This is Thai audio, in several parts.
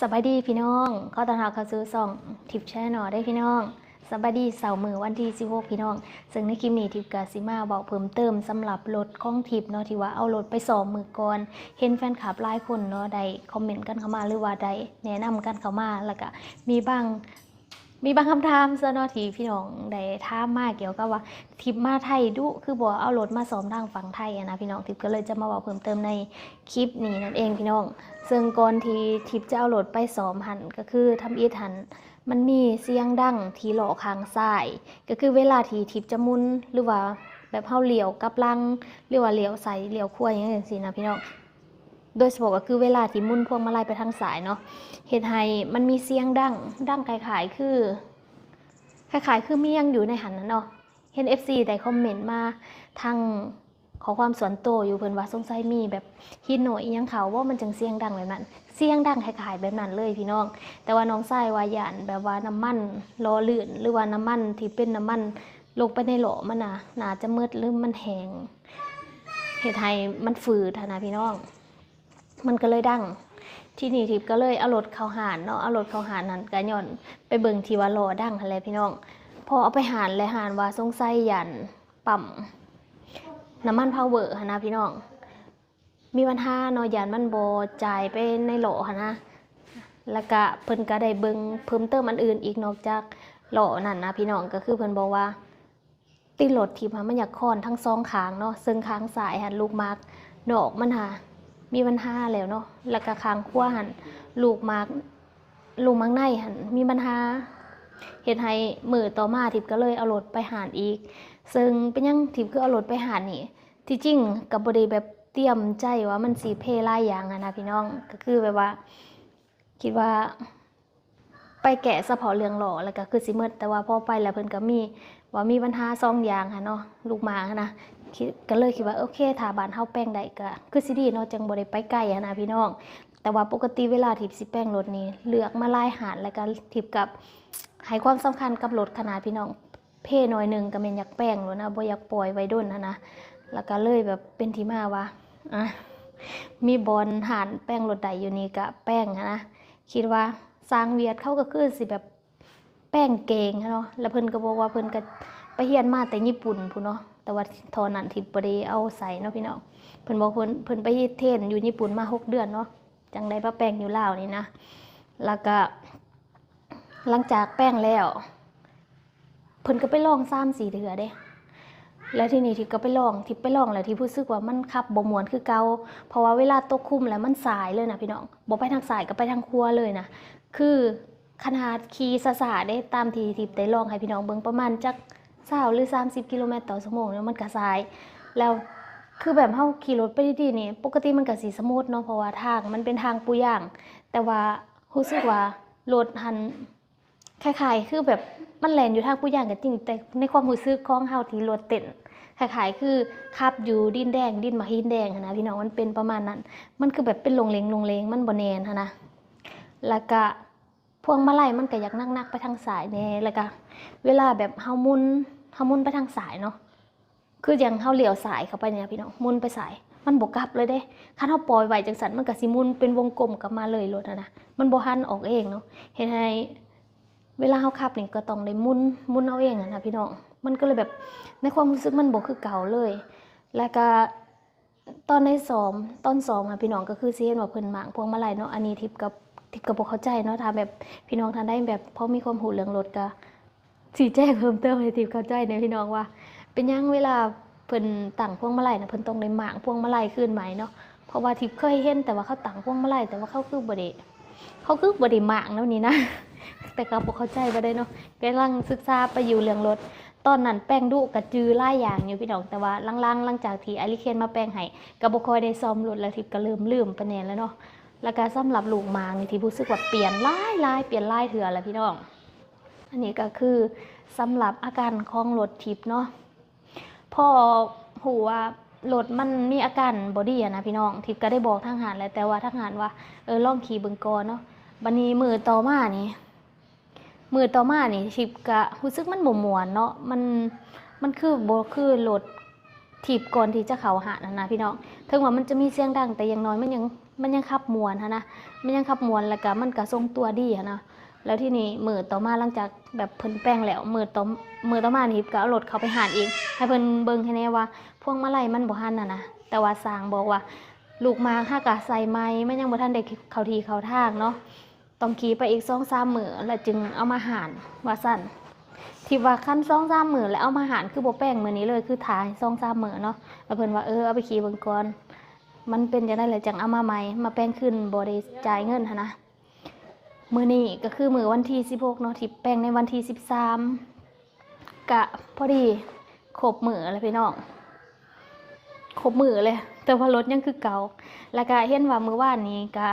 สบายดีพี่น้องข้อตอนรับเขาซื้อส่องทิปแช่นอได้พี่น้องสบายดีเสาร์มือวันที่16พี่น้อง ซึ่งในคลิปนี้ทิปกาซิมาบอกเพิ่มเติมสำหรับรถของทิปเนาะที่ว่าเอารถไปสอบมือก่อน เห็นแฟนคลับหลายคนเนาะได้คอมเมนต์กันเข้ามาหรือว่าได้แนะนำกันเข้ามาแล้วก็มีบาง มีบางคำถามซะเนาะที่พี่น้องได้ถามมาเกี่ยวกับว่าทิปมาไทยดุคือบ่เอารถมาซ้อมทางฝั่งไทยนะพี่น้องทิปก็เลยจะมาบอกเพิ่มเติมในคลิปนี้นั่นเองพี่น้อง ซึ่งก่อนที่ทิปจะเอารถไปซ้อมหันก็คือทำอีทหันมันมีเสียงดังที่หล่อข้างซ้ายก็คือเวลาที่ทิปจะมุนหรือว่าแบบเฮาเหลียวกับลังหรือว่าเหลียวใส่เลี้ยวขั้วอย่างนี้สินะพี่น้อง โดยเฉพาะก็คือเวลาที่มุนพวงมาลัยไปทางซ้ายเนาะเฮ็ดให้มันมีเสียงดังดังคล้ายๆคือคล้ายๆคือมียังอยู่ในหันนั้นเนาะเห็น FC ได้คอมเมนต์มาทางขอความส่วนตัวอยู่เพิ่นว่าสงสัยมีแบบฮิตหน่อยยังเขาว่ามันจังเสียงดังแบบนั้น เสียงดังคล้ายๆแบบนั้นเลยพี่น้อง แต่ว่าน้องชายว่ายานแบบว่าน้ำมันล้อลื่น หรือว่าน้ำมันที่เป็นน้ำมันลงไปในหล่อมันน่ะน่าจะมืดหรือมันแห้งเฮ็ดให้มันฝืดนะพี่น้อง มันก็เลยดังที่นี่ทิพย์ก็เลยเอารถเข้าหานเนาะเอารถเข้าหานนั้นก็ย่อนไปเบิ่งทีว่าล้อดังหั่นแหละพี่น้อง พอเอาไปหารเลยหารว่าสงสัยยันปั๊มน้ำมันพาวเวอร์หั่นะพี่น้อง มีปัญหาเนาะยันมันบ่จ่ายไปในโหลหั่นนะแล้วก็เพิ่นก็ได้เบิ่งเพิ่มเติมอันอื่นอีกนอกจากโหลนั่นนะพี่น้องก็คือเพิ่นบอกว่า ติดรถที่มันอยากค้อนทั้งสองข้างเนาะซึ่งข้างซ้ายหันลูกมาร์กดอกมันหา มีปัญหาแล้วเนาะแล้วก็ข้างขั้วหันลูกมากลูกมังในหันมีปัญหาเฮ็ดให้มือต่อมาทิพย์ก็เลยเอารถไปหารอีก ซึ่งเป็นยังทิพย์ก็เอารถไปหารนี่ ที่จริงกับบดีแบบเตรียมใจว่ามันสีเพลายอย่างอะนะพี่น้องก็คือแบบว่า คิดว่า ไปแกะเฉพาะเรืองหล่อแล้วก็คือสิเมดแต่ว่าพอไปแล้วเพิ่นก็มีว่ามีปัญหาสองอย่างค่ะเนาะลูกหมานะคิด ก็เลยคิดว่าโอเคถ้าบ้านเฮาแป้งได้ก็คือสิดีเนาะจังบ่ได้ไปไกลอะนะพี่น้อง แต่ว่าปกติเวลาทิพย์สิแป้งรถนี้เลือกมาลายหาดแล้วก็ทิพย์กับให้ความสำคัญกับรถขนาดพี่น้อง เพ่น้อยหนึ่งก็เป็นอยากแป้งแล้วนะบ่อยากปล่อยไว้ด้นนะนะแล้วก็เลยแบบเป็นที่มาว่าอะมีบอลหานแป้งรถใดอยู่นี่ก็แป้งนะคิดว่าสร้างเวียดเขาก็คือสิแบบแป้งเก่งเนาะแล้วเพิ่นก็บอกว่าเพิ่นก็ไปเรียนมาแต่ญี่ปุ่นพูเนาะ แต่ว่าทอนันทิพย์บ่ได้เอาใส่เนาะพี่น้องเพิ่นบอกเพิ่นเพิ่นไปเทรนอยู่ญี่ปุ่นมาหกเดือนเนาะจังได้มาแป้งอยู่ลาวนี่นะ แล้วก็ หลังจากแป้งแล้วเพิ่นก็ไปลองซ้ำสี่เถือเด้แล้วทีนี้ทิพย์ก็ไปลองทิพย์ไปลองแล้วที่ผู้ซึกว่ามันขับบ่มวนคือเกาเพราะว่าเวลาตกคุ้มแล้วมันสายเลยนะพี่น้องบ่ไปทางสายก็ไปทางครัวเลยนะคือขนาดขี่ซาซาได้ตามที่ทิพได้ลองให้พี่น้องเบิ่งประมาณจัก 20หรือ 30 กิโลเมตรต่อชั่วโมงเนี่ยมันก็สาย แล้วคือแบบเฮาขี่รถไปดีๆนี่ ปกติมันก็สิสมูทเนาะเพราะว่าทางมันเป็นทางปูย่าง แต่ว่ารู้สึกว่ารถหันคล้ายๆ คือแบบมันแลนอยู่ทางผู้ย่างกันจริง แต่ในความรู้สึกของเฮาที่รถเต้นคล้ายๆคือขับอยู่ดินแดงดินมาหินแดงนะพี่น้องมันเป็นประมาณนั้น มันคือแบบเป็นลงเลงลงเลงมันบ่แนนนนะแล้วก็พวงมาลัยมันก็อยากนักๆไปทางสายแน่แล้วก็เวลาแบบเฮามุน เฮามุนไปทางสายเนาะคืออย่างเฮาเหลียวสายเข้าไปเนี่ยพี่น้องมุนไปสาย มันบ่กลับเลยเด้คันเฮาปล่อยไว้จังซั่นมันก็สิมุนเป็นวงกลมกลับมาเลยรถนะนะมันบ่หันออกเองเนาะเฮ็ดให้เวลาเขาขับนี่ก็ต้องได้มุนมุนเอาเองนะพี่น้องมันก็เลยแบบในความรู้สึกมันบ่คือเก่าเลย แล้วก็ตอนในซ้อมตอนซ้อมค่ะพี่น้องก็คือสิเห็นว่าเพิ่นหมางพวงมาลัยเนาะอันนี้ทิพย์กับทิพย์ก็บ่เข้าใจเนาะถ้าแบบพี่น้องท่านได้แบบพอมีความรู้เรื่องรถก็ สิแจ้งเพิ่มเติมให้ทิพย์เข้าใจในพี่น้องว่า เป็นยังเวลาเพิ่นตั้งพวงมาลัยนะเพิ่นต้องได้หมางพวงมาลัยขึ้นไหมเนาะเพราะว่าทิพย์เคยเห็นแต่ว่าเขาตั้งพวงมาลัยแต่ว่าเขาคือบ่ได้เขาคือบ่ได้หมางแล้วนี่นะ แต่ก็บ่เข้าใจบ่ได้เนาะกำลังศึกษาไปอยู่เรื่องรถตอนนั้นแป้งดุกระจือหลายอย่างอยู่พี่น้องแต่ว่าลังๆหลังจากที่ไอริเคนมาแป้งให้ก็บ่ค่อยได้ซ้อมรถแล้วทิพย์ก็ลืมลืมไปแน่แล้วเนาะแล้วก็สำหรับลูกหมางนี่ที่รู้สึกว่าเปลี่ยนหลายหลายเปลี่ยนหลายเถื่อแล้วพี่น้อง อันนี้ก็คือสำหรับอาการของรถทิพย์เนาะพอหูว่ารถมันมีอาการบอดี้อะนะพี่น้องทิพย์ก็ได้บอกทางหารแล้วแต่ว่าทางหารว่าเออลองขี่เบิงกอนเนาะบันนี้มือต่อมานี่มือต่อมานี่ทิพย์ก็รู้สึกมันบ่มวนเนาะมันมันคือบ่คือรถทิพย์ก่อนที่จะเข้าหานะนะพี่น้องถึงว่ามันจะมีเสียงดังแต่ย่างน้อยมันยังมันยังขับมวนฮะนะมันยังขับมวนแล้วก็มันก็ทรงตัวดีฮะนะ แล้วที่นี่มือต่อมาหลังจากแบบเพิ่นแป้งแล้วมือต่อมือต่อมานี่ก็เอารถเขาไปหานเองให้เพิ่นเบิ่งให้แน่ว่า พวงมาลัยมันบ่หันน่ะนะแต่ว่าสางบอกว่า ลูกมาห้ากะใส่ไม้มันยังบ่ทันได้เข้าทีเข้าทางเนาะต้องขี่ไปอีก2-3มื้อแล้วจึงเอามาหานว่าซั่นที่ว่าคัน2-3มื้อแล้วเอามาหานคือบ่แป้งมือนี้เลยคือถ่าย2-3มื้อเนาะแล้วเพิ่นว่าเออเอาไปขี่เบิ่งก่อนมันเป็นจังได๋แหละจังเอามาใหม่มาแป้งขึ้นบ่ได้จ่ายเงินหันนะ มือนี้ก็คือมือวันที่16เนาะที่แป้งในวันที่13กะพอดีครบมือแล้วพี่น้องครบมือเลย แต่ว่ารถยังคือเก่า แล้วก็เห็นว่ามือว่านนี้ก็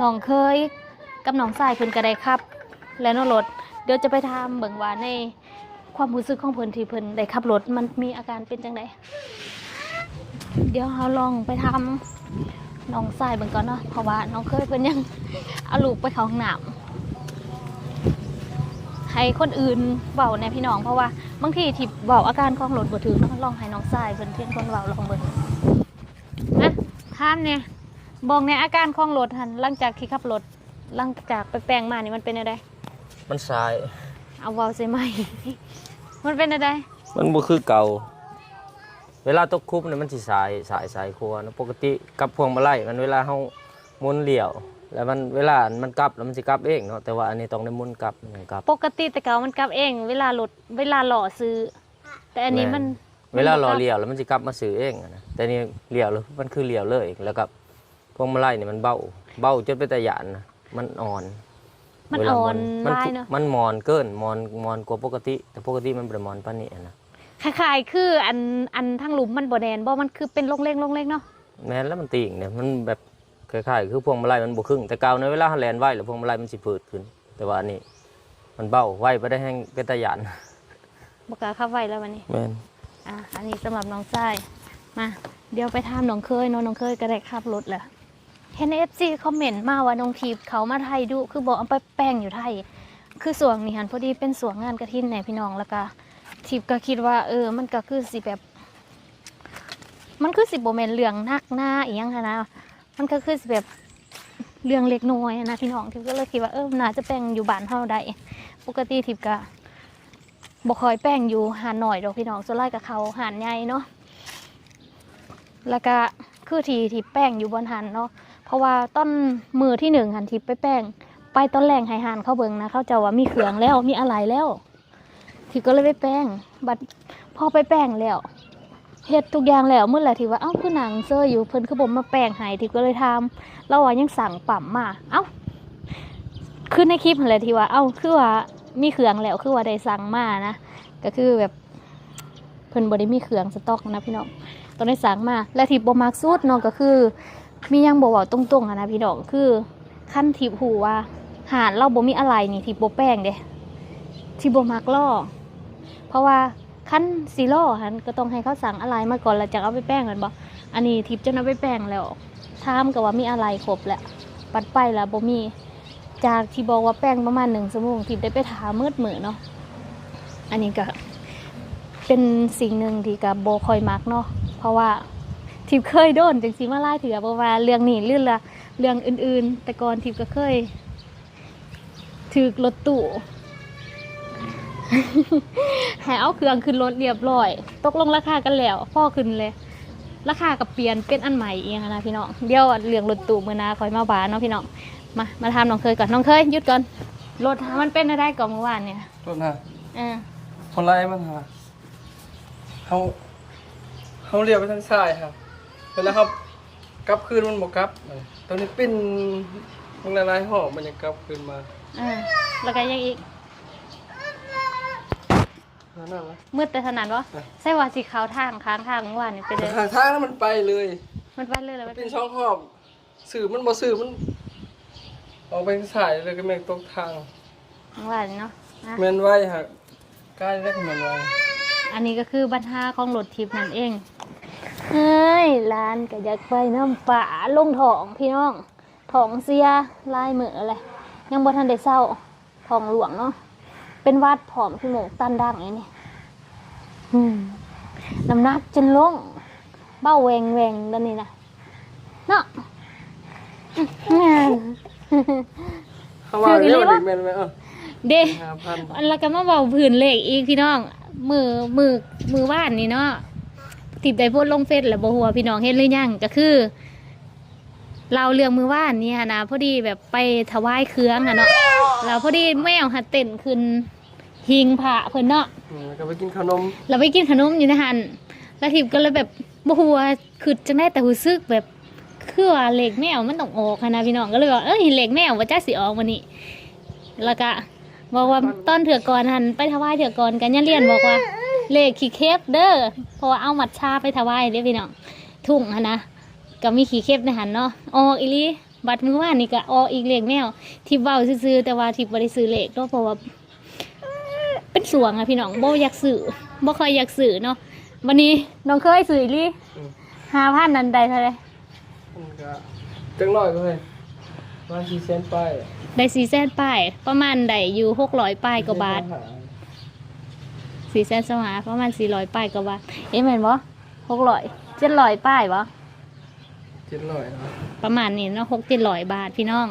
น้องเคยกับน้องสายเพิ่นก็ได้ขับ แล้วนรถเดี๋ยวจะไปถาเบิ่งว่าในความรู้สึกของเพิ่นที่เพิ่นได้ขับรถมันมีอาการเป็นจังไดเดี๋ยวเราลองไปทำ น้องสายเบิ่งก่อนเนาะเพราะว่าน้องเคยเพิ่นยังเอาลูกไปเข้าห้องน้ำให้คนอื่นเว้าแหน่พี่น้อง เพราะว่าบางทีที่เว้าอาการของรถบ่ถึงเนาะลองให้น้องสายเพิ่นเป็นคนเว้าลองเบิ่งนะถามเนี่ยบอกในอาการของรถหันหลังจากที่ขับรถหลังจากไปแปลงมานี่มันเป็นจังไดมันสาย เอาเว้าใส่ไหม มันเป็นจังไดมันบ่คือเก่า เวลาตกคุบเนี่ยมันสิสายสายสายครัวนะปกติกับพวงมาลัยมันเวลาเฮาหมุนเหลี่ยว แล้วมันเวลามันกลับแล้วมันสิกลับเองเนาะแต่ว่าอันนี้ต้องได้หมุนกลับมันกลับ ปกติแต่เก่ามันกลับเอง เวลารถเวลาหล่อซื้อ แต่อันนี้มันเวลารอเลี้ยวแล้วมันสิกลับมาซื้อเองอะนะแต่นี่เลี้ยวแล้วมันคือเลี้ยวเลยแล้วกับพวงมาลัยนี่มันเบาเบาจนเป็นตะหยานนะมันอ่อนมันเวลาอ่อนมัลายเนาะมันมอนเกินมอนมอนกว่าปกติ แต่ปกติมันบ่ได้มอนปานนี้อะนะ คล้ายๆคืออันอันทั้งหลุมมันบ่แดนบ่มันคือเป็นลงเล็กลงเล็กเนาะแม้นแล้วมันติ่งเนี่ยมันแบบคล้ายๆคือพวงมาลัยมันบ่ครึ่งแต่เก่าในเวลาหันแลนไว้แล้วพวงมาลัยมันสิเปิดขึ้น แต่ว่าอันนี้มันเบาไว้บ่ได้แห้งเป็นตะหยานบ่กล้าเข้าไว้แล้ววันนี้แม่นอะอันนี้สำหรับน้องทรายมาเดี๋ยวไปถามน้องเคยเนาะน้องเคยก็ได้ขับรถแหละเห็นเอฟซีคอมเมนต์มาว่าน้องทีบเขามาไทยดูคือบอกเอาไปแป้งอยู่ไทย คือสวงนี่หันพอดีเป็นสวงงานกระทินแหน่พี่น้องแล้วก็ ทีบก็คิดว่า เออ มันก็คือสิแบบ มันคือสิบโบเมนเรื่องนักหน้าอีหยังหั้นะมันก็คือสิแบบเรื่องเล็กน้อยนะพี่น้องทิพย์ก็เลยคิดว่าเออน่าจะแป้งอยู่บ้านเฮาได้ปกติทิพย์ก็บ่คอยแป้งอยู่หานหน่อยดอกพี่น้องส่วนไล่กับเขาหานใหญ่เนาะแล้วก็คือทีที่แป้งอยู่บนหันเนาะเพราะว่าต้นมือที่หนึ่งหันทิพย์ไปแป้งไปต้นแรงให้หานเขาเบิงนะเขาจะว่ามีเครื่องแล้วมีอะไรแล้ว ทิพย์ก็เลยไปแป้ง บัดพอไปแป้งแล้วเฮ็ดทุกอย่างแล้วเมื่อไหร่ที่ว่าเอ้าคือหนังเซอร์อยู่เพิ่นคือบ่มาแป้งให้ที่ก็เลยทำเราว่ายังสั่งปั๊มมาเอ้าคือในคลิปนั่นแหละที่ว่าเอ้าคือว่ามีเครื่องแล้วคือว่าได้สั่งมานะก็คือแบบเพิ่นบ่ได้มีเครื่องสต็อกนะพี่น้องตองได้สั่งมาและที่บ่มักสุดเนาะก็คือ มียังบ่เว้าตรงๆนะพี่น้องคือขั้นที่หูว่าหารเราบ่มีอะไรนี่ที่บ่แป้งเด้ที่บ่มักล่อ ราะว่าขั้นซีโร่หันก็ต้องให้เขาสั่งอะไรมาก่อนแล้วจะเอาไปแป้งกันบ่อันนี้ทิปจะเอาไปแป้งแล้วทามกับว่ามีอะไรครบแหละปัดไปแล้วบ่มีจากที่บอกว่าแป้งประมาณหนึ่งชั่วโมงทิปได้ไปทามืดเหมือเนาะอันนี้ก็เป็นสิ่งหนึ่งที่กับโบคอยมักเนาะเพราะว่าทิปเคยโดนจังสีมาไล่ถือเพราะว่าเรื่องนี้เรื่องละเรื่องอื่น ๆ แต่ก่อนทิปก็เคยถือรถตู้ ให้เอาเครื่องขึ้นรถเรียบร้อย ตกลงราคากันแล้วพ่อขึ้นเลย ราคากับเปลี่ยนเป็นอันใหม่เองนะพี่น้องเดี๋ยวเรื่องรถตู้มือหนาคอยมาบาเนาะพี่น้องมามาทำน้องเคยก่อนน้องเคยหยุดก่อนรถมันเป็นอะไรก่อนเมื่อวานเนี่ยต้นฮะเออคนไล่มันฮะเขาเขาเรียกไปทางซ้ายครับเวลาเขากลับคืนมันบอกกลับตอนนี้ปิ้นมันละลายห่อมันยังกลับคืนมาเออแล้วก็ยังอีก นั่นน่ะนะมืดแต่ถนัดวะใช่ว่าสีขาวทางค้างทางเมื่อวานนี่เป็นเลยทางทางนั้นมันไปเลยมันไปเลยแล้วมัมันนเป็นช่องขอบสื่อมันบ่สื่อมันออกไปทางซ้ายเลยก็แม่งตกทางเมื่อวานนี่เนาะนะแม่นไว้ฮะใกล้ได้แม่นไว้อันนี้ก็คือปัญหาของรถทิพย์นั่นเองเฮ้ยร้านก็อยากไปน้ำป่าลงถองพี่น้องถองเสียลายมืออะไรยังบ่ทันได้เศร้าทองหลวงเนาะ เป็นวัดผอมพี่หมูกตันดังไอ้นี่อืมน้ำหนักจนลง เบ้าแหวงแหวงตอนนี้นะเนาะแม่นเขาว่าถืออีหลีเรียกวะเด็กแม่นไหมเออเด้ห้าพันอันแล้วก็มาเบาผื่นเลขอีกพี่น้องมือมือมือว่านนี่เนาะติดได้โพดลงเฟซแล้วบ่หัวาพี่น้องเห็นหรือยังก็คือ เราเรื่องมือว่านนี่ฮะนะพอดีแบบไปถวายเครื่องอะเนาะแล้วพอดีแมวหัดเต้นขึ้นหิงพระเพิ่นเนาะอืมแล้วก็ไปกินขนมเราไปกินขนมอยู่ในหันแล้วทิพย์ก็เลยแบบบ่หัวาคือจังได้แต่รู้สึกแบบคือว่าเหล็กแมวมันต้องออกหั้นนะพี่น้องก็เลยว่าเอ้ยเหล็กแมวว่าจ้าสิออกวันนี้แล้วก็บอกว่าตอนเถื่อกรหันไปถวายเถื่อกรกันยันเรียนบอกว่าเลขขี้เคฟเด้อเพราะว่าเอาหมัดชาไปถวายเด้อพี่น้องทุ่งหันนะ ก็มีขี้เคฟในหันเนาะออกอีหลีบัดมือว่านนี่ก็ออกอีกเลขแมวทิพย์เว้าซื่อๆแต่ว่าทิพย์บ่ได้ซื้อเลขเนาะเพราะว่าเป็นสวงอะพี่น้องบ่อยากสื่อบ่ค่อยอยากสื่อเนาะวันนี้น้องเคยสื่ออีหลีห้าพันนันใดเท่าไหรมันก็จังน้อยก็เลยว่าสี่เซนไปได้สี่แสนป้ายประมาณได้อยู่หกร้อยป้ายกว่าบาทสี่แสนสมาประมาณสี่ร้อยป้ายกว่าบาทเอ๊ะแม่นบ่หกร้อยเจ็ดร้อยป้ายบ่ เจ็ดร้อยเนาะประมาณนี้เนาะหกเจ็ดร้อยบาทพี่น้อง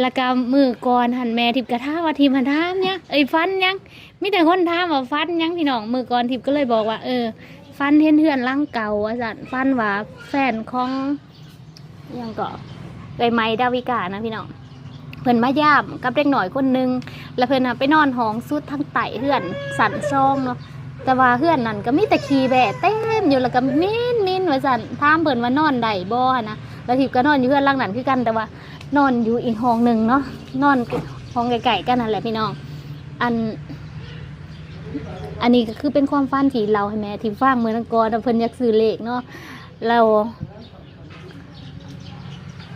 แล้วก็มือก่อนหันแม่ทิพย์กระทาว่าทิพหันทามเนี่ยงเอ้ยฟันยังมีแต่คนถามว่าฟันยังพี่น้องมือก่อนทิพย์ก็เลยบอกว่า เออ ฟันเห็นเทือนร่างเก่าว่าสันฟันว่าแฟนของอิหยังก็ไอไม้ดาวิกานะพี่น้องเพิ่นมาย่ามกับเด็กหน่อยคนหนึง แล้วเพิ่นน่ะไปนอนห้องสุดทั้งไตเฮือนสันซองเนาะแต่ว่าเฮือนนั่นก็มีแต่ขี้แบะเต็มอยู่แล้วก็มิน นว่าสันถามเพิ่นว่านอนได้บ่นะแล้วทิพย์ก็นอนอยู่เฮือนหลังนั้นคือกันแต่ว่านอนอยู่อีกห้องหนึ่งเนาะนอนห้องไกลๆกันนั่นแหละพี่น้อง อัน อันนี้ก็คือเป็นความฝันที่เราให้แม่ที่ฟังเมื่อนังกอนเพิ่นอยากซื้อเลขเนาะเรา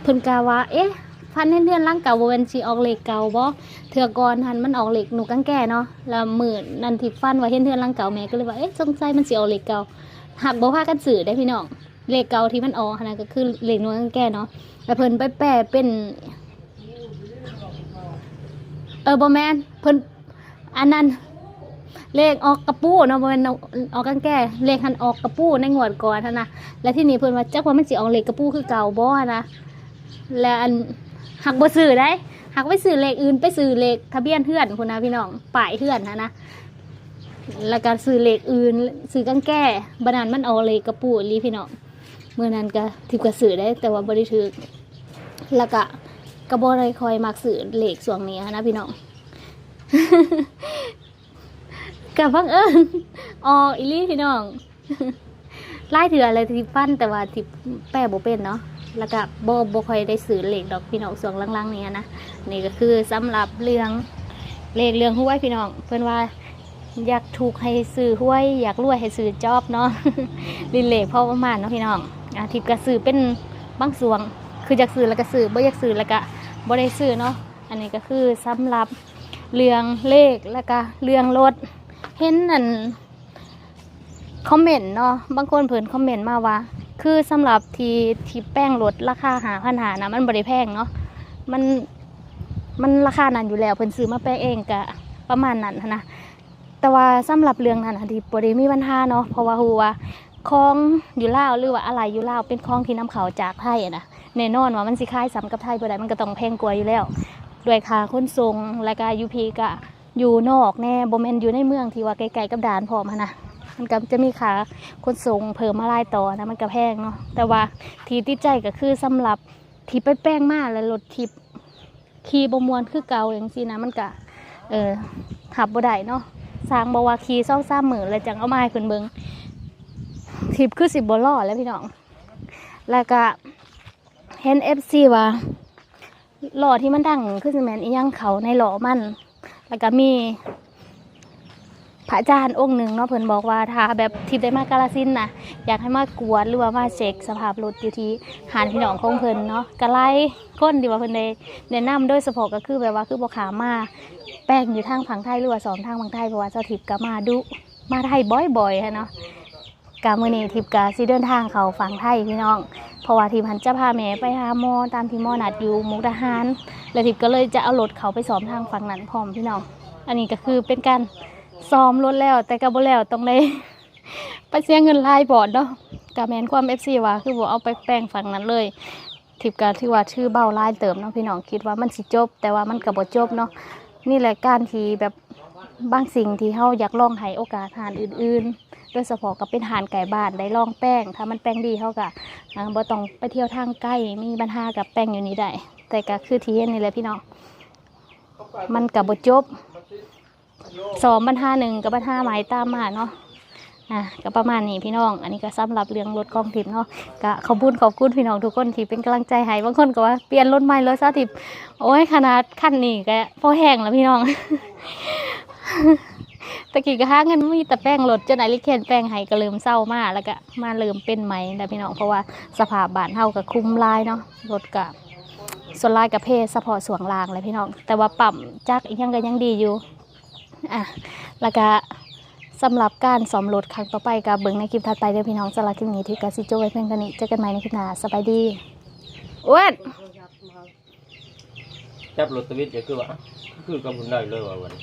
เพิ่นกาว่า เอ๊ะฟันเห็นเดือนร่างเก่าบ่แม่นสิออกเหลขเก่าบ่เถื่อก่อนหันมันออกเหลขหนูกังแก่เนาะแล้วมื้อนันที่ฟันว่าเห็นเดือนร่างเก่าแม่ก็เลยว่าเอ๊ะสงสัยมันสิออกเหลขเก่า หักบ่พากันซื้อได้พี่น้องเลขเก่าที่มันออกนะก็คือเลขนูกังแก่เนาะแล้วเพิ่นไปแปลเป็นเออบ่แมนเพิ่นอันนั้นเลขออกกระปู้เนาะบ่แมนเอาอกกันแก่เลขหันออกกระปู้ในงวดก่อนนะแล้วที่นี่เพิ่นว่าจักว่ามันสิออกเลขกระปู้คือเก่าบ่หั้นนะแล้วอันหักบ่ซื้อได้หักไปซื้อเลขอื่นไปซื้อเลขทะเบียนเพื่อนพุ่นนะพี่น้องป้ายเพื่อนหั้นนะ แล้วก็ซื้อเลขอื่นซื้อกันแก่บัดนั้นมันออกเลขกระปู้อีหลีพี่น้องเมื่อนั้นก็ทิพกระสือได้แต่ว่าบริถือแล้วก็กระบอกอะไรคอยมักสื่อเหล็กส่วงนี้นะพี่น้องกับพังเอิญอออีหลี่พี่น้องไล่ถืออะไรที่ฟันแต่ว่าที่แป้บ่เป็นเนาะแล้วก็บ่บ่ค่อยได้สื่อเหล็กดอกพี่น้องส่วงล่างๆนี้นะนี่ก็คือสำหรับเรื่องเลขเรื่องห้วยพี่น้อง เพื่อนว่า อยากถูกให้ซื้อห้วย อยากรวยให้ซื้อจอบเนาะลินเลขพอประมาณเนาะพี่น้องอาทิตย์ก็ซื้อเป็นบางส่วนคืออยากซื้อแล้วก็ซื้อบ่อยากซื้อแล้วก็บ่ได้ซื้อเนาะอันนี้ก็คือสำหรับเรื่องเลขแล้วก็เรื่องรถเห็นนั่นคอมเมนต์เนาะบางคนเพิ่นคอมเมนต์มาว่า คือสำหรับทีทีแป้งรถราคาหาพันหานะมันบ่ได้แพงเนาะมันมันราคานั้นอยู่แล้วเพิ่นซื้อมาแป้งเองก็ประมาณนั้นนะ แต่ว่าสำหรับเรื่องนั้นอะที่บ่ได้มีปัญหาเนาะเพราะว่าฮู้ว่าของอยู่ลาวหรือว่าอะไรอยู่ลาวเป็นของที่นำเข้าจากไทยนะแน่นอนว่ามันสิคล้ายซ้ำกับไทยบ่ได้มันก็ต้องแพงกว่าอยู่แล้วด้วยค่าขนส่งและก็ยูพีก็อยู่นอกแน่บ่แม่นอยู่ในเมืองที่ว่าไกลๆกับด่านพร้อมนะมันก็จะมีค่าขนส่งเพิ่มมาหลายต่อนะมันก็แพงเนาะแต่ว่าที่ติดใจก็คือสำหรับที่ไปแป้งมาแล้วรถทิพขี่บ่มวนคือเก่าอย่างซี่นะมันก็เออหับบ่ได้เนาะ สร้างบาวาคีเศร้าซ้ำมือแล้วจังเอามาให้คนเบิงทิปคือสิบบอล่อแล้วพี่น้อง แล้วก็เห็นเอฟซีว่าหล่อที่มันดังคือสแมนอียังเขาในหล่อมัน แล้วก็มี พระอาจารย์องค์หนึ่งเนาะเพิ่นบอกว่าถ้าแบบทิปได้มากาลสินนะอยากให้มากวดหรือว่ามาเช็คสภาพรถอยู่ที่หานพี่น้องของเพิ่นเนาะกะไล่คนที่ว่าเพิ่นได้แนะนำโดยเฉพก็คือแบบว่าคือบ่ขามาแป้งอยู่ทางฝั่งไทยหรือว่าสองทางฝั่งไทยเพราะว่าเจ้าทิพย์ก็มาดุมาไทยบ่อยๆฮะเนาะกามือนีทิพย์กาสิเดินทางเขาฝั่งไทยพี่น้องเพราะว่าทิพย์หันจะพาแม่ไปหาหมอตามที่หมอนัดอยู่มุกดาหาร แล้วทิพย์ก็เลยจะเอารถเขาไปซ้อมทางฝั่งนั้นพร้อมพี่น้อง อันนี้ก็คือเป็นการ ซ้อมรถแล้ว แต่ก็บ่แล้วต้องได้ไปเสียเงินลายบอดเนาะกาแมนความ FC ว่าคือบ่เอาไปแป้งฝั่งนั้นเลยทิปก็ถือว่าชื่อเบ้าลายเติมเนาะพี่น้องคิดว่ามันสิจบ แต่ว่ามันก็บ่จบเนาะนี่แหละการที่แบบบางสิ่งที่เฮาอยากลองให้โอกาสหานอื่นๆ โดยเฉพาะกับเป็นหานไก่บ้านได้ลองแป้ง ถ้ามันแป้งดีเฮาก็บ่ต้องไปเที่ยวทางใกล้มีปัญหากับแป้งอยู่นี่ได้แต่ก็คือที่เห็นนี่แหละพี่น้องมันก็บ่จบ สองปัญหาหนึ่งกับปัญหาหมายตามมาเนาะอะก็ประมาณนี้พี่น้อง อันนี้ก็สำหรับเรื่องรถกองทิพย์เนาะก็ขอบคุณขอบคุณพี่น้องทุกคนที่เป็นกำลังใจให้บางคนก็ว่าเปลี่ยนรถใหม่รถซาทิพย์โอ้ยขนาดขั้นนี้ก็พอแห้งแล้วพี่น้องตะกี้ก็หาเงินมีแต่แป้งรถจนไอริเคนแป้งให้ก็เริ่มเศร้ามากแล้วก็มาเริ่มเป็นไหมแล้วพี่น้องเพราะว่าสภาพบ้านเฮาก็คุมลายเนาะรถกับส่วนลายกับเพศสปอสวงรางเลยพี่น้อง แต่ว่าปั๊มจักอีกยังก็ยังดีอยู่ อะแล้วก็สำหรับการสอมรถครั้งต่อไปกับเบิ้งในคลิปถัดไปเด้อพี่น้องสำหรับคลิปนี้ที่กาซิโจไว้เพื่อนกันนี้เจอกันใหม่ในคลิปหน้าสบายดีอ้วนจับรถตวิทย์จะคือว่า คือกับบุญได้เลยว่าวัน